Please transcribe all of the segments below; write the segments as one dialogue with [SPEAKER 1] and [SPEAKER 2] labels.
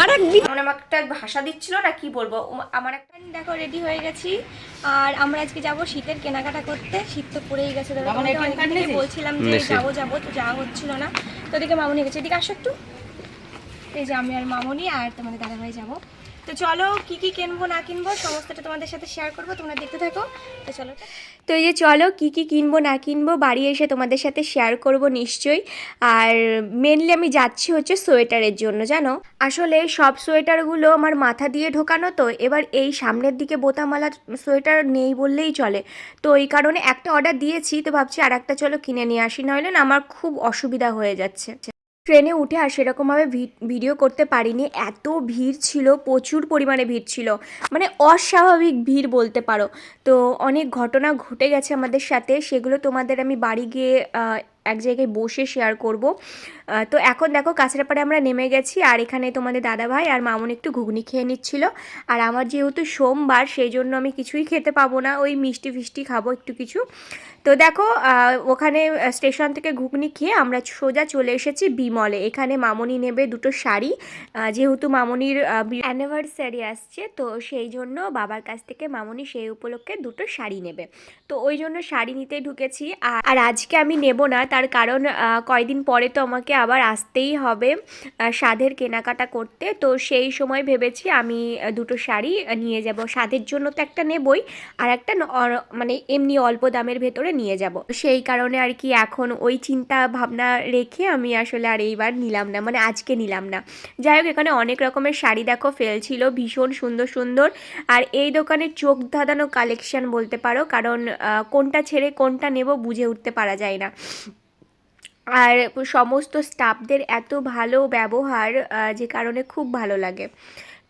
[SPEAKER 1] আর এক দিন আমাকে একটা ভাষা দিচ্ছিল না কি বলব? আমার একটা দেখো রেডি হয়ে গেছি। আর আমরা আজকে যাব শীতের কেনাকাটা করতে। শীত তো পড়েই গেছে বলছিলাম যে। যাব যাব তো যাওয়া হচ্ছিল না। তো ওদিকে মামুনি গেছে। এদিকে আসো একটু। এই যে আমি আর মামুনি আর তোমাদের দাদাভাই যাব। তো চলো কি কি কিনবো, না কিনবো, সমস্তটা তোমাদের সাথে শেয়ার করব, তোমরা দেখতে থাকো। তো চলো। তো এই যে চলো কি কি কিনবো, না কিনবো, বাড়ি এসে তোমাদের সাথে শেয়ার করব নিশ্চয়ই। আর মেনলি আমি যাচ্ছি হচ্ছে সোয়েটারের জন্য, জানো? আসলে সব সোয়েটারগুলো আমার মাথা দিয়ে ঢোকানো তো, এবার এই সামনের দিকে বোতামালা সোয়েটার নেই বললেই চলে। তো এই কারণে একটা অর্ডার দিয়েছি, তো ভাবছি আর একটা চলো কিনে নিয়ে আসি, নইলে না আমার খুব অসুবিধা হয়ে যাচ্ছে। ট্রেনে উঠে আর সেরকমভাবে ভিডিও করতে পারিনি। এত ভিড় ছিল, প্রচুর পরিমাণে ভিড় ছিল। মানে অস্বাভাবিক ভিড় বলতে পারো। তো অনেক ঘটনা ঘটে গেছে আমাদের সাথে, সেগুলো তোমাদের আমি বাড়ি গিয়ে এক জায়গায় বসে শেয়ার করব। তো এখন দেখো কাছড়াপাড়ে আমরা নেমে গেছি, আর এখানে তোমাদের দাদা ভাই আর মামুন একটু ঘুগনি খেয়ে নিচ্ছিল। আর আমার যেহেতু সোমবার, সেই জন্য আমি কিছুই খেতে পাবো না। ওই মিষ্টি ফিষ্টি খাব একটু কিছু। তো দেখো ওখানে স্টেশন থেকে ঘুগনি খেয়ে আমরা সোজা চলে এসেছি বিমলে এখানে মামনি নেবে দুটো শাড়ি। যেহেতু মামনির অ্যানিভার্সারি আসছে, তো সেই জন্য বাবার কাছ থেকে মামনি সেই উপলক্ষে দুটো শাড়ি নেবে। তো ওই জন্য শাড়ি নিতে ঢুকেছি। আর- আজকে আমি নেব না, তার কারণ কয়দিন পরে তো আমাকে আবার আসতেই হবে সাধের কেনাকাটা করতে। তো সেই সময় ভেবেছি আমি দুটো শাড়ি নিয়ে যাব। সাধের জন্য তো একটা নেবই, আর একটা মানে এমনি অল্প দামের ভেতরে নিয়ে যাব। সেই কারণে আর কি এখন ওই চিন্তা ভাবনা রেখে আমি আসলে আর এইবার নিলাম না মানে আজকে নিলাম না। যাই হোক, এখানে অনেক রকমের শাড়ি দেখো, ফেলছিল, ভীষণ সুন্দর সুন্দর। আর এই দোকানে চোখ ধাঁধানো কালেকশন বলতে পারো, কারণ কোনটা ছেড়ে কোনটা নেব বুঝে উঠতে পারা যায় না। আর সমস্ত স্টাফদের এত ভালো ব্যবহার যে কারণে খুব ভালো লাগে।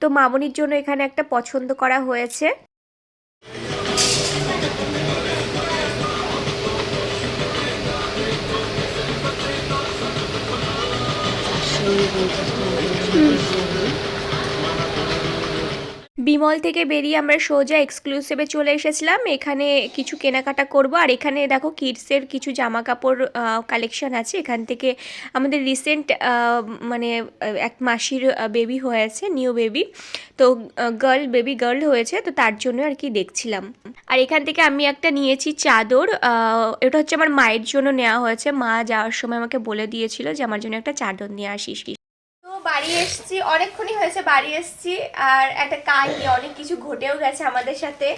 [SPEAKER 1] তো মামনির জন্য এখানে একটা পছন্দ করা হয়েছে। বিমল থেকে বেরিয়ে আমরা সোজা এক্সক্লুসিভে চলে এসেছিলাম। এখানে কিছু কেনাকাটা করব। আর এখানে দেখো কিডসের কিছু জামা কাপড় কালেকশন আছে। এখান থেকে আমাদের রিসেন্ট মানে এক মাসির বেবি হয়েছে নিউ বেবি তো গার্ল বেবি গার্ল হয়েছে। তো তার জন্য আর কি দেখছিলাম। আর এখান থেকে আমি একটা নিয়েছি চাদর। এটা হচ্ছে আমার মায়ের জন্য নেওয়া হয়েছে। মা যাওয়ার সময় আমাকে বলে দিয়েছিল যে, আমার জন্য একটা চাদর নিয়ে আসিস। বাড়ি এসেছি, অনেকক্ষণই হয়েছে বাড়ি এসেছি, আর একটা কাহিনী, অনেক কিছু ঘটেও গেছে আমাদের সাথে।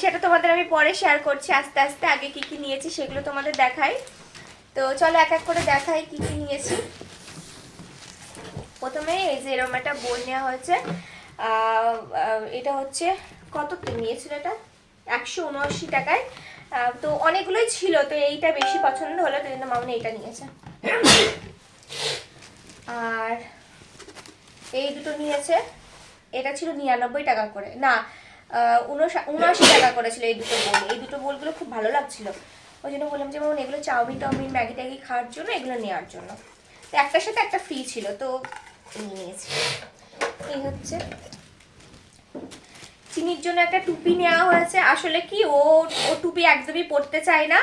[SPEAKER 1] সেটা তোমাদের আমি পরে শেয়ার করছি, আস্তে আস্তে আগে কি কি নিয়েছি সেগুলো তোমাদের দেখাই। তো চলো এক এক করে দেখাই কি কি নিয়েছি। প্রথমে এই যে এরকম একটা বই নেওয়া হয়েছে এটা হচ্ছে, কত নিয়েছিল এটা? একশো উনআশি টাকায়। তো অনেকগুলোই ছিল, তো এইটা বেশি পছন্দ হলো, তো মামনি এইটা নিয়েছে। আর এই দুটো নিয়েছে। এটা ছিল নিরানব্বই টাকা করে। না উনআশি টাকা করেছিল এই দুটো বোল। এই দুটো বোলগুলো খুব ভালো লাগছিল। ওই জন্য বললাম যে মামন এগুলো চাউমিন টাউমিন, ম্যাগি ট্যাগি খাওয়ার জন্য এগুলো নেওয়ার জন্য। তো একটার সাথে একটা ফ্রি ছিল, তো নিয়েছি। এই হচ্ছে। চিনির জন্য একটা টুপি নেওয়া হয়েছে। আসলে কি, ও ও টুপি একদমই পরতে চায় না।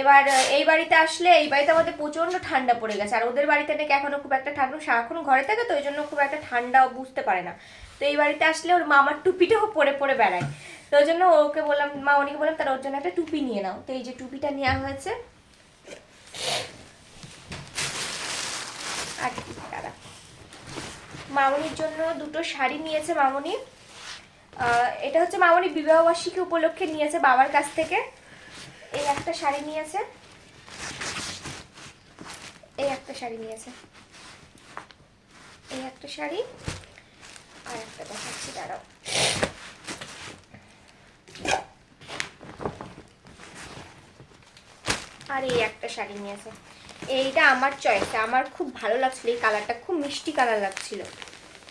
[SPEAKER 1] এবার এই বাড়িতে আসলে, এই বাড়িতে আমাদের প্রচণ্ড ঠান্ডা পড়ে গেছে। আর ওদের বাড়িতে নাকি এখনও খুব একটা ঠান্ডা সারাক্ষণ ঘরে থাকে তো ওই জন্য খুব একটা ঠান্ডা বুঝতে পারে না। তো এই বাড়িতে আসলে ওর মামার টুপিটাও পরে পরে বেড়ায়। তো ওই জন্য ওকে বললাম, মা অনেকে বললাম তাহলে ওর জন্য একটা টুপি নিয়ে নাও। তো এই যে টুপিটা নেওয়া হয়েছে। দাঁড়া মামনির জন্য দুটো শাড়ি নিয়েছে মামনি। এটা হচ্ছে মামনি বিবাহবার্ষিকী উপলক্ষে নিয়েছে বাবার কাছ থেকে। এই একটা শাড়ি নিয়েছে। এই একটা শাড়ি নিয়েছে। এই একটা শাড়ি। আর একটা দেখাচ্ছি দাঁড়াও। আর এই একটা শাড়ি নিয়েছে। এইটা আমার চয়েস আমার খুব ভালো লাগছিল এই কালারটা খুব মিষ্টি কালার লাগছিল।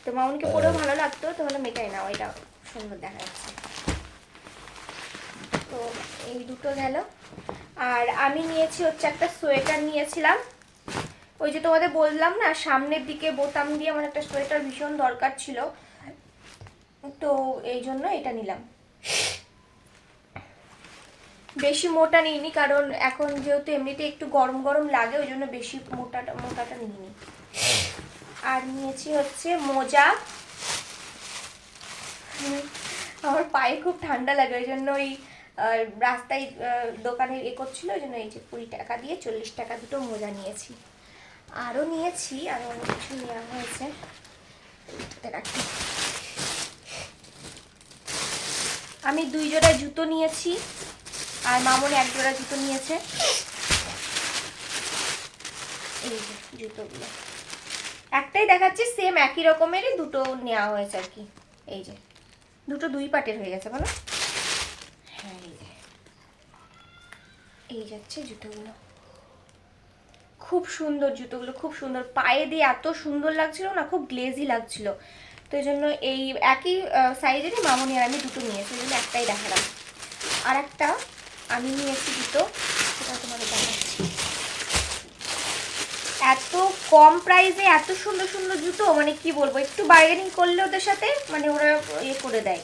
[SPEAKER 1] তো মামুনকে পরেও ভালো লাগতো তো হলো মেটাই নাও এটা সুন্দর দেখা যাচ্ছে তো এই দুটো গেল। আর আমি নিয়েছি হচ্ছে একটা সোয়েটার নিয়েছিলাম। ওই যে তোমাদের বললাম না, সামনের দিকে বোতাম দিয়ে আমার একটা সোয়েটার ভীষণ দরকার ছিল। তো এই জন্য এটা নিলাম। বেশি মোটা নিইনি, কারণ এখন যেহেতু এমনিতে একটু গরম গরম লাগে, ওই জন্য বেশি মোটাটা মোটাটা নিইনি। আর নিয়েছি হচ্ছে মোজা। আমার পায়ে খুব ঠান্ডা লাগে, ওই জন্য ওই রাস্তায় দোকানে এ করছিল, ওই জন্য এই যে কুড়ি টাকা দিয়ে চল্লিশ টাকা দুটো মোজা নিয়েছি। আরও নিয়েছি আরও অনেক কিছু নেওয়া হয়েছে। রাখি। আমি দুই জোড়া জুতো নিয়েছি, আর মামুন এক জোড়া জুতো নিয়েছে। এই যে জুতোগুলো। একটাই দেখাচ্ছি সেম একই রকমেরই দুটো নেওয়া হয়েছে আর কি। এই যে, দুটো দুই পাটের হয়ে গেছে, বলো হ্যাঁ এই যে এই যাচ্ছে জুতোগুলো। খুব সুন্দর জুতোগুলো, খুব সুন্দর। পায়ে দিয়ে এত সুন্দর লাগছিল না, খুব গ্লেজি লাগছিল। তো এই জন্য এই একই সাইজেরই মামনি আর আমি দুটো নিয়েছি জন্য একটাই দেখালাম। আর একটা আমি নিয়েছি জুতো, সেটা তোমাকে দেখাচ্ছি। এত কম প্রাইসে এত সুন্দর সুন্দর জুতো মানে কি বলব, একটু বার্গেনিং করলে ওদের সাথে মানে ওরা ইয়ে করে দেয়।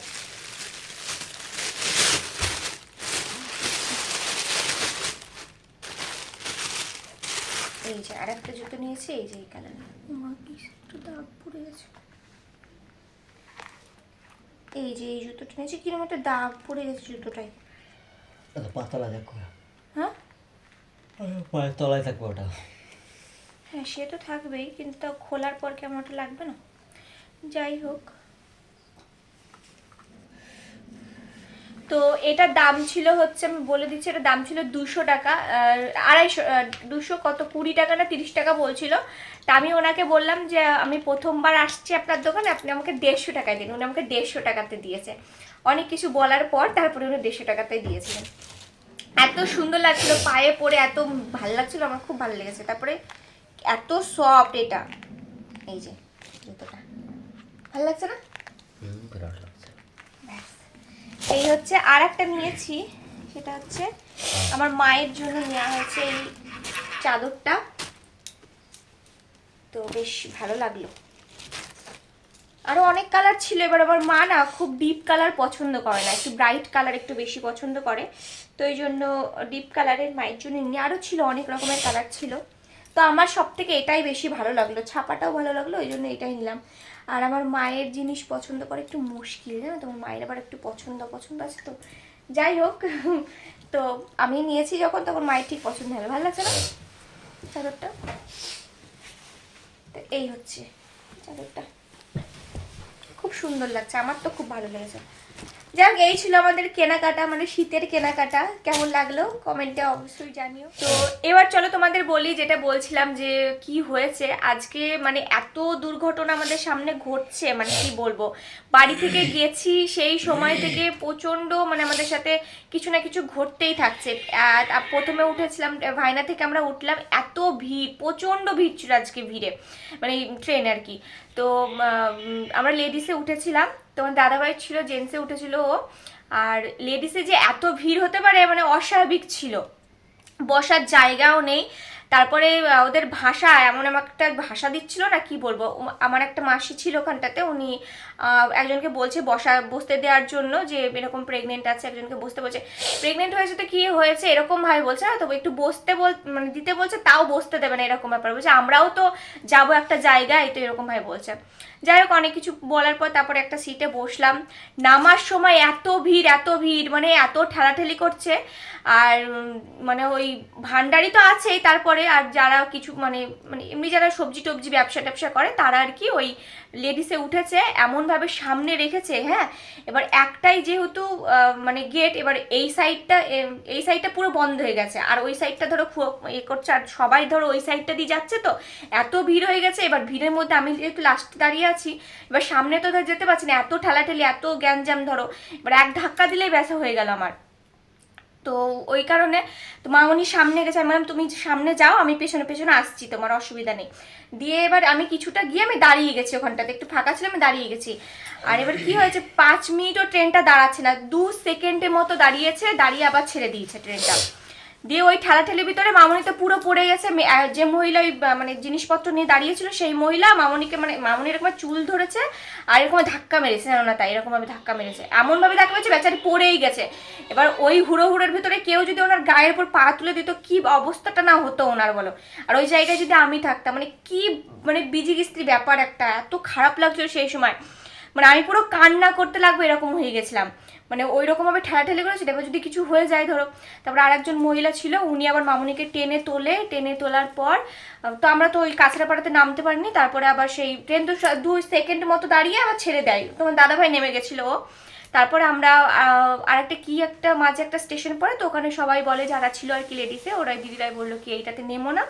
[SPEAKER 1] এই যে আর একটা জুতো নিয়েছি এই যে এই কালার মা কি একটু দাগ পড়ে গেছে। এই যে এই জুতোটা নিয়েছি কীরকম একটা দাগ পড়ে গেছে জুতোটায়।
[SPEAKER 2] এত পাতলা দেখো।
[SPEAKER 1] হ্যাঁ?
[SPEAKER 2] পায়ের তলায় থাকবে ওটা।
[SPEAKER 1] হ্যাঁ সে তো থাকবেই কিন্তু তাও খোলার পর কেমন একটা লাগবে না। যাই হোক। তো এটার দাম ছিল হচ্ছে, আমি বলে দিচ্ছি, এটার দাম ছিল দুশো টাকা আড়াইশো দুশো কত, কুড়ি টাকা না তিরিশ টাকা বলছিল। তা আমি ওনাকে বললাম যে, আমি প্রথমবার আসছি আপনার দোকানে, আপনি আমাকে দেড়শো টাকায় দিন। উনি আমাকে দেড়শো টাকাতে দিয়েছে। অনেক কিছু বলার পর তারপরে উনি দেড়শো টাকাতে দিয়েছিলেন। এত সুন্দর লাগছিল, পায়ে পরে এত ভালো লাগছিল, আমার খুব ভালো লেগেছে। তারপরে এত সফট এটা। এই যে, জুতোটা। ভালো লাগছে না
[SPEAKER 2] হুম বিরাট লাগছে
[SPEAKER 1] ব্যাস। এই হচ্ছে আর একটা নিয়েছি, সেটা হচ্ছে আমার মায়ের জন্য নেওয়া হয়েছে এই চাদরটা। তো বেশ ভালো লাগল। আরও অনেক কালার ছিল, এবার আমার মা না খুব ডিপ কালার পছন্দ করে না, একটু ব্রাইট কালার একটু বেশি পছন্দ করে। তো এই জন্য ডিপ কালারের মায়ের জন্য নিয়ে আরও ছিল অনেক রকমের কালার ছিল। তো আমার সব থেকে এটাই বেশি ভালো লাগল, ছাপাটাও ভালো লাগল, ওই জন্য এটাই নিলাম। আর আমার মায়ের জিনিস পছন্দ করে একটু মুশকিল জানো তোমার মায়ের আবার একটু পছন্দ পছন্দ আছে তো। যাই হোক তো আমি নিয়েছি যখন তখন মায়ের ঠিক পছন্দ হবে। ভালো লাগছে না? চাদরটা? তো এই হচ্ছে চাদরটা। খুব সুন্দর লাগছে আমার তো খুব ভালো লেগেছে। যাক, এই ছিল আমাদের কেনাকাটা মানে শীতের কেনাকাটা। কেমন লাগল? কমেন্টে অবশ্যই জানিও। তো এবার চলো তোমাদের বলি যেটা বলছিলাম যে কি হয়েছে। আজকে মানে এত দুর্ঘটনা আমাদের সামনে ঘটছে মানে কি বলব? বাড়ি থেকে গেছি, সেই সময় থেকে প্রচণ্ড মানে আমাদের সাথে কিছু না কিছু ঘটতেই থাকছে। প্রথমে উঠেছিলাম ভাইনা থেকে আমরা উঠলাম, এত ভিড় প্রচণ্ড ভিড় ছিল আজকে ভিড়ে। মানে ট্রেন আর কি। তো আমরা লেডিসে উঠেছিলাম। তোমার দাদাভাই ছিল, জেন্টসে উঠেছিল ও। আর লেডিসে যে এত ভিড় হতে পারে মানে অস্বাভাবিক ছিল। বসার জায়গাও নেই। তারপরে ওদের ভাষা এমন এমন একটা ভাষা দিচ্ছিল না, কি বলব? আমার একটা মাসি ছিল ওখানটাতে, উনি একজনকে বলছে বসা, বসতে দেওয়ার জন্য যে এরকম প্রেগনেন্ট আছে, একজনকে বসতে বলছে। প্রেগনেন্ট হয়েছে তো কি হয়েছে? এরকম ভাবে বলছে না তো একটু বসতে বল মানে দিতে বলছে, তাও বসতে দেবে না, এরকম ব্যাপার। বলছে, আমরাও তো যাব একটা জায়গায়, তো এরকম ভাবে বলছে। যাই হোক, অনেক কিছু বলার পর তারপরে একটা সিটে বসলাম। নামার সময় এত ভিড় এত ভিড় মানে এত ঠেলাঠেলি করছে। আর মানে ওই ভান্ডারি তো আছেই তারপরে, আর যারা কিছু মানে মানে এমনি যারা সবজি টবজি ব্যবসা ট্যাবসা করে, তারা আর কি ওই লেডিসে উঠেছে। এমনভাবে সামনে রেখেছে হ্যাঁ? এবার একটাই যেহেতু মানে গেট এবার এই সাইডটা এই সাইডটা পুরো বন্ধ হয়ে গেছে। আর ওই সাইডটা ধরো এ করছে, আর সবাই ধরো ওই সাইডটা দিয়ে যাচ্ছে তো? এত ভিড় হয়ে গেছে, এবার ভিড়ের মধ্যে আমি যেহেতু লাস্টে দাঁড়িয়ে আছি, এবার সামনে তো ধর যেতে পারছি না, এত ঠেলাঠেলি, এত গ্যাঞ্জাম ধরো। এবার এক ধাক্কা দিলেই ব্যাসা হয়ে গেল আমার। তো ওই কারণে তো মামনি সামনে গেছে। আমি তুমি সামনে যাও, আমি পেছনে পেছনে আসছি, তোমার অসুবিধা নেই। দিয়ে এবার আমি কিছুটা গিয়ে আমি দাঁড়িয়ে গেছি ওখানটাতে। একটু ফাঁকা ছিল আমি দাঁড়িয়ে গেছি। আর এবার কি হয়েছে, পাঁচ মিনিটও ট্রেনটা দাঁড়াচ্ছে না, দু সেকেন্ডের মতো দাঁড়িয়েছে, দাঁড়িয়ে আবার ছেড়ে দিয়েছে ট্রেনটা। দিয়ে ওই ঠেলা ঠেলাঠেলির ভিতরে মামনি তো পুরো পড়ে গেছে। যে মহিলা ওই মানে জিনিসপত্র নিয়ে দাঁড়িয়েছিল, সেই মহিলা মামনিকে মানে মামনি এরকম চুল ধরেছে আর এরকম ধাক্কা মেরেছে না তাই, এরকম ভাবে ধাক্কা মেরেছে। এমন ভাবে ধাক্কা মেরেছে বেচারি পড়েই গেছে। এবার ওই হুড়ো হুড়োর ভিতরে কেউ যদি ওনার গায়ের উপর পা তুলে দিত, কি অবস্থাটা না হতো ওনার বলো? আর ওই জায়গায় যদি আমি থাকতাম মানে কি মানে বিজি কিস্ত্রি ব্যাপার একটা, এত খারাপ লাগছিল সেই সময়। মানে আমি পুরো কান্না করতে লাগবে এরকম হয়ে গেছিলাম। মানে ওই রকমভাবে ঠেলাঠেলি করেছে, এবার যদি কিছু হয়ে যায় ধরো। তারপরে আরেকজন মহিলা ছিল, উনি আবার মামুনিকে টেনে তোলে, টেনে তোলার পর তো আমরা তো ওই কাছড়াপাড়াতে নামতে পারিনি, তারপরে আবার সেই ট্রেন তো দুই সেকেন্ড মতো দাঁড়িয়ে আবার ছেড়ে দেয়। তোমার দাদাভাই নেমে গেছিল ও। তারপরে আমরা আরেকটা কি একটা মাঝে একটা স্টেশন পড়ে তো ওখানে সবাই বলে যারা ছিল আর কি লেডিসে ওরা দিদিরাই বলল কি এইটাতে নেমো না।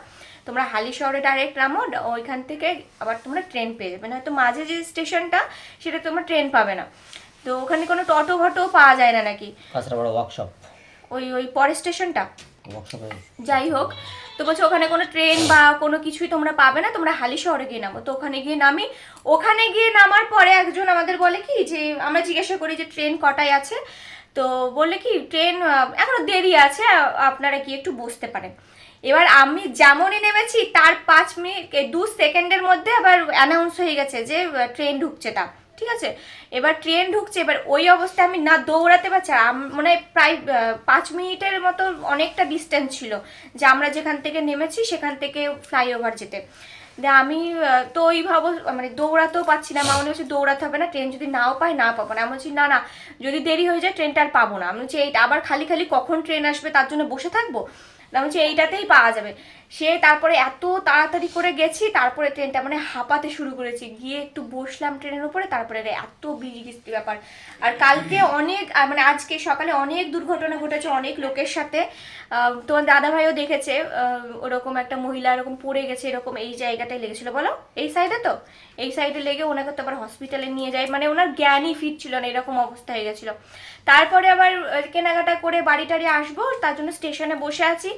[SPEAKER 1] তোমরা হালি শহরে ডাইরেক্ট নামো ওইখান থেকে আবার তোমরা ট্রেন পেয়ে যাবে। নয়তো মাঝে যে স্টেশনটা সেটা তোমরা ট্রেন পাবে না। তো ওখানে কোনো টোটো ভটো পাওয়া যায় না নাকি?
[SPEAKER 2] ওয়ার্কশপ
[SPEAKER 1] ওই ওই পরের স্টেশনটা যাই হোক তো বলছে, ওখানে কোনো ট্রেন বা কোনো কিছুই তোমরা পাবে না, তোমরা হালি শহরে গিয়ে নামো। তো ওখানে গিয়ে নামি। ওখানে গিয়ে নামার পরে একজন আমাদের বলে কি যে, আমরা জিজ্ঞাসা করি যে ট্রেন কটায় আছে? তো বললে কি ট্রেন এখনও দেরি আছে আপনারা কি একটু বসতে পারেন। এবার আমি যেমনই নেমেছি, তার পাঁচ মিনিট দু সেকেন্ডের মধ্যে আবার অ্যানাউন্স হয়ে গেছে যে ট্রেন ঢুকছে তা। ঠিক আছে? এবার ট্রেন ঢুকছে, এবার ওই অবস্থায় আমি না দৌড়াতে পারছি, আর মানে প্রায় পাঁচ মিনিটের মতো অনেকটা ডিস্টেন্স ছিল যে আমরা যেখান থেকে নেমেছি সেখান থেকে ফ্লাইওভার যেতে। আমি তো ওই ভাবো মানে দৌড়াতেও পাচ্ছি না। মা মনে হচ্ছে দৌড়াতে হবে না ট্রেন যদি নাও পাই না পাবো না। আমি বলছি, না না, যদি দেরি হয়ে যায় ট্রেনটা আর পাবো না। আমি বলছি, এইটা আবার খালি খালি কখন ট্রেন আসবে, তার জন্য বসে থাকব? না বলছি, এইটাতেই পাওয়া যাবে। সে তারপরে এত তাড়াতাড়ি করে গেছি, তারপরে ট্রেনটা মানে হাঁপাতে শুরু করেছি। গিয়ে একটু বসলাম ট্রেনের উপরে, তারপরে এত বিজি কিস্তি ব্যাপার। আর কালকে অনেক মানে আজকে সকালে অনেক দুর্ঘটনা ঘটেছে অনেক লোকের সাথে। তোমার দাদাভাইও দেখেছে ওরকম একটা মহিলা এরকম পড়ে গেছে, এরকম এই জায়গাটায় লেগেছিল। বলো, এই সাইডে তো? এই সাইডে লেগে ওনাকে তো আবার হসপিটালে নিয়ে যায়। মানে ওনার জ্ঞানই ফিট ছিল না, এরকম অবস্থা হয়ে গেছিল। তারপরে আবার কেনাকাটা করে বাড়ি টাড়ি আসব, তার জন্য স্টেশনে বসে আছি।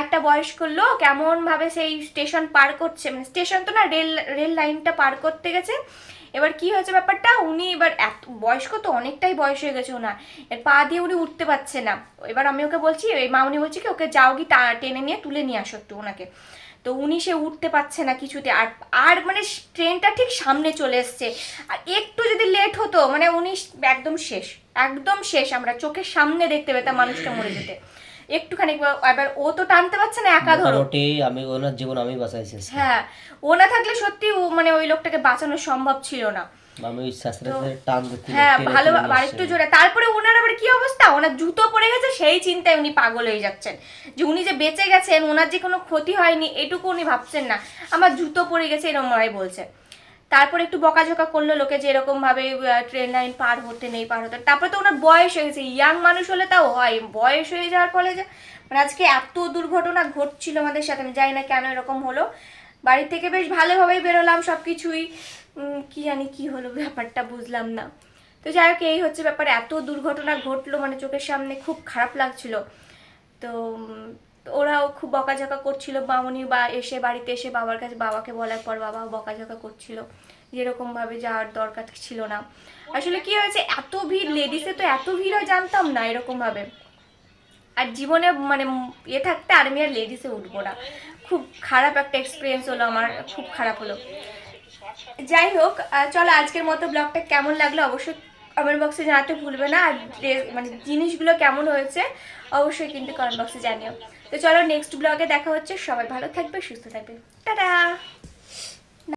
[SPEAKER 1] একটা বয়স্ক লোক এমনভাবে সেই স্টেশন পার করছে মানে স্টেশন তো না, রেল রেল লাইনটা পার করতে গেছে। এবার কি হয়েছে ব্যাপারটা, উনি এবার এত বয়স্ক তো অনেকটাই বয়স হয়ে গেছে ওনার। এর পা দিয়ে উনি উঠতে পারছে না। এবার আমি ওকে বলছি, এই মাউনি বলছি কি, ওকে যাও কি টেনে নিয়ে তুলে নিয়ে আসো একটু ওনাকে। তো উনি সে উঠতে পারছে না কিছুতে। আর আর মানে ট্রেনটা ঠিক সামনে চলে এসছে। আর একটু যদি লেট হতো মানে উনি একদম শেষ একদম শেষ, আমরা চোখের সামনে দেখতে পেতাম মানুষটা মরে যেতে। একটুখানি এবার ও তো টানতে পারছে না একা ধরো।
[SPEAKER 2] আমি ওনার জীবন আমি বাঁচাইছি
[SPEAKER 1] হ্যাঁ ও না থাকলে সত্যি ও মানে ওই লোকটাকে বাঁচানো সম্ভব ছিল না।
[SPEAKER 2] আমি টান
[SPEAKER 1] হ্যাঁ ভালো আরেকটু জোরে। তারপরে ওনার আবার কি অবস্থা? ওনার জুতো পড়ে গেছে সেই চিন্তায় উনি পাগল হয়ে যাচ্ছেন। যে উনি যে বেঁচে গেছেন ওনার যে কোনো ক্ষতি হয়নি এটুকু উনি ভাবছেন না। আমার জুতো পড়ে গেছে এরকম বলছে। তারপরে একটু বকাঝকা করল লোকে যে এরকম ভাবে ট্রেন লাইন পার হতে নেই, পার হতে তারপরে তো ওনার বয়স হয়ে গেছে। ইয়াং মানুষ হলে তাও হয়। বয়স হয়ে যাওয়ার ফলে যে মানে আজকে এত দুর্ঘটনা ঘটছিল আমাদের সাথে, আমি জানি না কেন এরকম হলো। বাড়ি থেকে বেশ ভালোভাবেই বেরোলাম সব কিছুই কি জানি কি হলো ব্যাপারটা বুঝলাম না। তো যাই হোক, এই হচ্ছে ব্যাপার। এত দুর্ঘটনা ঘটলো মানে চোখের সামনে খুব খারাপ লাগছিল। তো তো ওরাও খুব বকাঝকা করছিল বামনি বা এসে বাড়িতে এসে বাবার কাছে, বাবাকে বলার পর বাবা বকাঝকা করছিল। যেরকম ভাবে যাওয়ার দরকার ছিল না। আসলে কি হয়েছে, এত ভিড় লেডিসে তো এত ভিড় হয় জানতাম না এরকম ভাবে। আর জীবনে মানে ইয়ে থাকতে আর আমি আর লেডিসে উঠবো না। খুব খারাপ একটা এক্সপিরিয়েন্স হলো আমার, খুব খারাপ হলো। যাই হোক চলো আজকের মতো ব্লগটা কেমন লাগল অবশ্যই কমেন্ট বক্সে জানাতে ভুলবে না। আর মানে জিনিসগুলো কেমন হয়েছে অবশ্যই কিন্তু কমেন্ট বক্সে জানিও। তো চলো নেক্সট ব্লগে দেখা হচ্ছে। সবাই ভালো থাকবে সুস্থ থাকবে। টাটা!